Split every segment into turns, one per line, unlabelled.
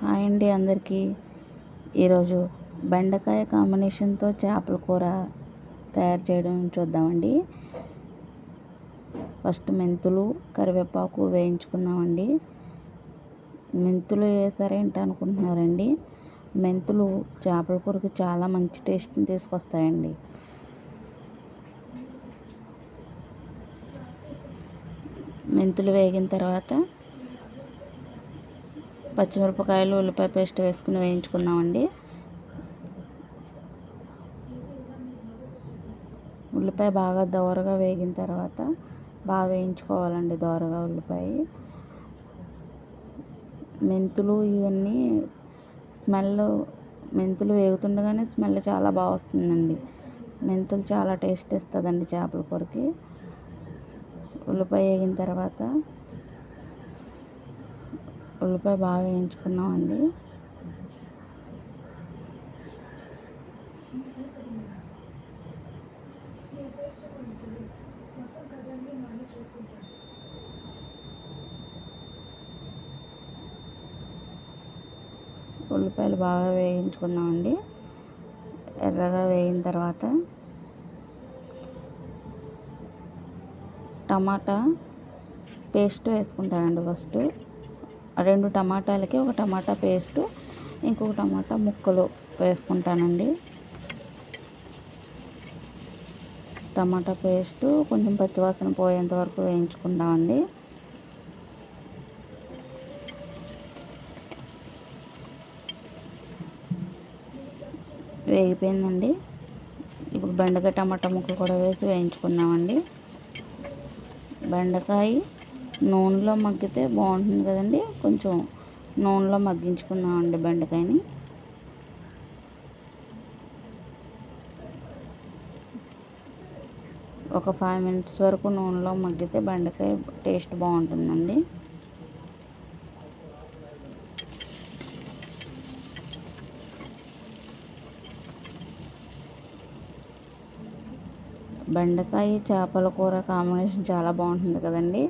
Hi అండి అందరికీ. ఈరోజు బెండకాయ కాంబినేషన్తో చేపల కూర తయారు చేయడం చూద్దామండి. ఫస్ట్ మెంతులు కరివేపాకు వేయించుకుందామండి. మెంతులు వేసారేంటి అనుకుంటున్నారండి? మెంతులు చేపల కూరకు చాలా మంచి టేస్ట్ని తీసుకొస్తాయండి. మెంతులు వేగిన తర్వాత పచ్చిమిరపకాయలు ఉల్లిపాయ పేస్ట్ వేసుకుని వేయించుకుందామండి. ఉల్లిపాయ బాగా దోరగా వేగిన తర్వాత బాగా వేయించుకోవాలండి దోరగా ఉల్లిపాయ. మెంతులు ఇవన్నీ స్మెల్ మెంతులు వేగుతుండగానే స్మెల్ చాలా బాగా వస్తుందండి. మెంతులు చాలా టేస్ట్ ఇస్తుందండి చేపల కూరకి. ఉల్లిపాయ వేగిన తర్వాత ఉల్లిపాయ బాగా వేయించుకున్నామండి. ఉల్లిపాయలు బాగా వేయించుకున్నామండి. ఎర్రగా వేయిన తర్వాత టమాటా పేస్ట్ వేసుకుంటానండి ఫస్ట్. రెండు టమాటాలకి ఒక టమాటా పేస్టు ఇంకొక టమాటా ముక్కలు వేసుకుంటానండి. టమాటా పేస్టు కొంచెం పచ్చివాసన పోయేంత వరకు వేయించుకుందామండి వేగిపోయిందండి. ఇప్పుడు బెండకాయ టమాటా ముక్కలు కూడా వేసి వేయించుకుందామండి. బెండకాయ నూనెలో మగ్గితే బాగుంటుంది కదండి. కొంచెం నూనెలో మగ్గించుకుందామండి బెండకాయని. ఒక ఫైవ్ మినిట్స్ వరకు నూనెలో మగ్గితే బెండకాయ టేస్ట్ బాగుంటుందండి. బెండకాయ చేపల కూర కాంబినేషన్ చాలా బాగుంటుంది కదండి.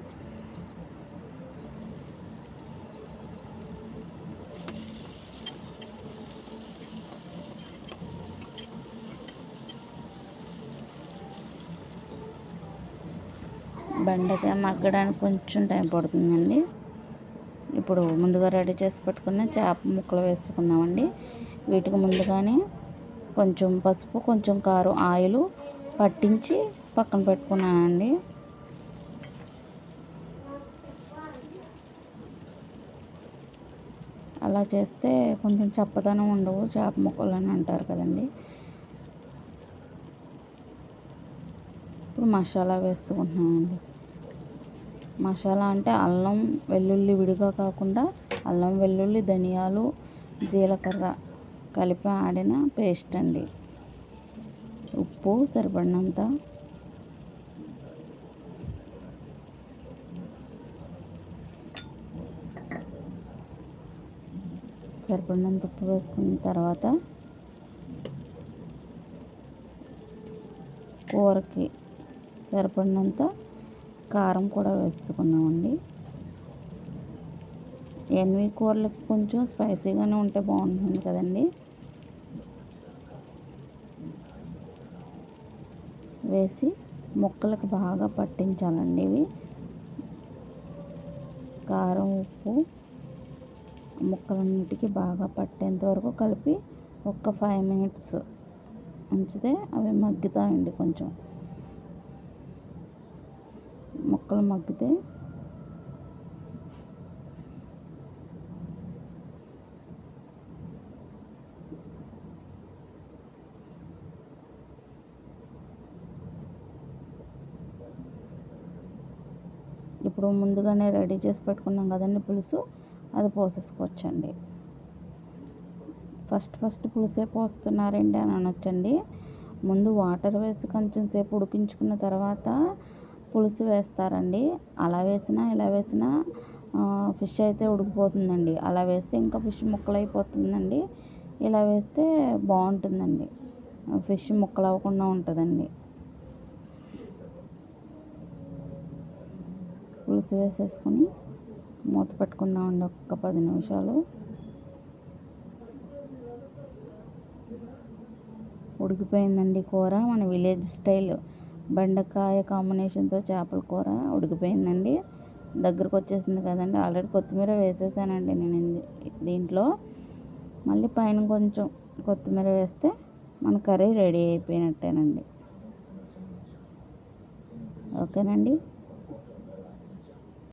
బెండకాయ మగ్గడానికి కొంచెం టైం పడుతుందండి. ఇప్పుడు ముందుగా రెడీ చేసి పెట్టుకున్న చేప ముక్కలు వేసుకుందామండి. వీటికి ముందుగానే కొంచెం పసుపు కొంచెం కారం ఆయిల్ పట్టించి పక్కన పెట్టుకున్నానండి. అలా చేస్తే కొంచెం చప్పదనం ఉండవు చేప ముక్కలు అని అంటారు కదండి. ఇప్పుడు మసాలా వేసుకుంటున్నామండి మసాలా అంటే అల్లం వెల్లుల్లి విడిగా కాకుండా అల్లం వెల్లుల్లి ధనియాలు జీలకర్ర కలిపి ఆడిన పేస్ట్ అండి. ఉప్పు సరిపడినంత. సరిపడినంత ఉప్పు వేసుకున్న తర్వాత కూరకి సరిపడినంత కారం కూడా వేసుకున్నామండి. ఎన్వి కూరలకు కొంచెం స్పైసీగానే ఉంటే బాగుంటుంది కదండి. వేసి ముక్కలకు బాగా పట్టించాలండి ఇవి. కారం ఉప్పు ముక్కలన్నిటికీ బాగా పట్టేంత వరకు కలిపి ఒక ఫైవ్ మినిట్స్ ఉంచితే అవి మగ్గుతాయండి కొంచెం. ముక్కలు మగ్గితే ఇప్పుడు ముందుగానే రెడీ చేసి పెట్టుకున్నాం కదండి పులుసు అది పోసేసుకోవచ్చండి. ఫస్ట్ ఫస్ట్ పులుసే పోస్తున్నారండి అని అనొచ్చండి. ముందు వాటర్ వేసి కొంచెం సేపు ఉడికించుకున్న తర్వాత పులుసు వేస్తారండి. అలా వేసినా ఇలా వేసినా ఫిష్ అయితే ఉడికిపోతుందండి. అలా వేస్తే ఇంకా ఫిష్ ముక్కలు అయిపోతుందండి ఇలా వేస్తే బాగుంటుందండి. ఫిష్ ముక్కలు అవ్వకుండా ఉంటుందండి. పులుసు వేసేసుకొని మూత పెట్టుకుందామండి ఒక్క పది నిమిషాలు. ఉడికిపోయిందండి కూర మన విలేజ్ స్టైల్. బెండకాయ కాంబినేషన్తో చేపల కూర ఉడికిపోయిందండి. దగ్గరకు వచ్చేసింది కదండి. ఆల్రెడీ కొత్తిమీర వేసేసానండి నేను దీంట్లో. మళ్ళీ పైన కొంచెం కొత్తిమీర వేస్తే మన కర్రీ రెడీ అయిపోయినట్టేనండి. ఓకేనండి?